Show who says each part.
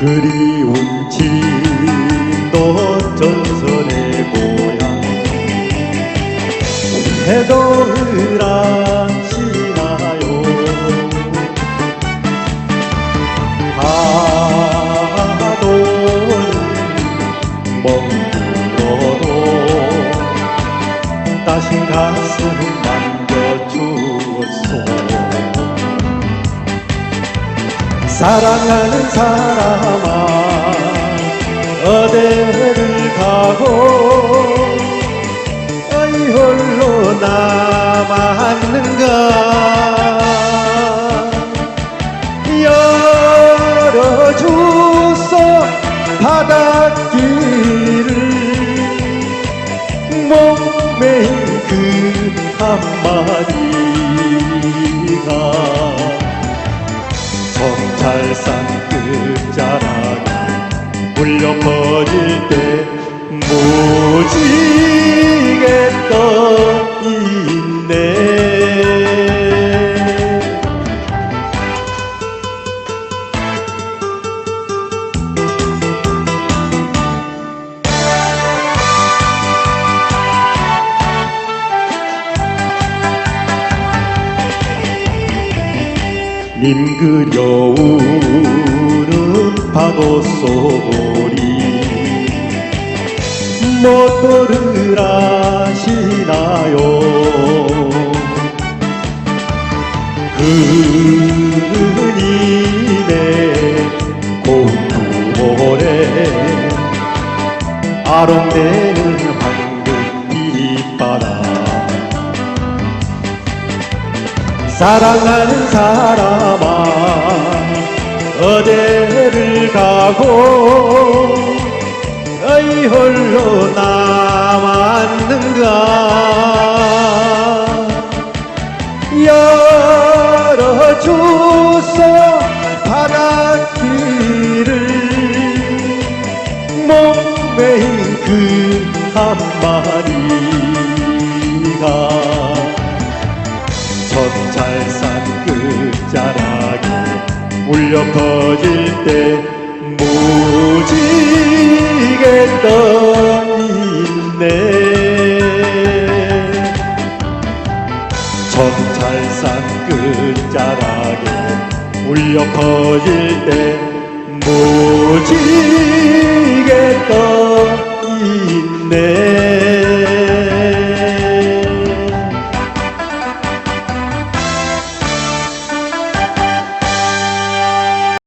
Speaker 1: 그리운 진도 전설의 고향 해동을 아시나요? 파도는 멍들어도 따신 가슴 사랑하는 사람아 어디를 가고 어이 홀로 남았는가? 열어주소 바닷길을 목매인 그 한마디가 정찰산 끝자락에 울려 퍼질 때 님 그려우는 파도 소리 모토를 아시나요? 그님의 공부홀에 아롱대는 황금 빛바람 사랑하는 사람아 어디를 가고 어이 홀로 남았는가? 열어주소. 바 울려 퍼질 때 무지개 떠있네. 정찰산 끝자락에 울려 퍼질 때 무지개 떠있네.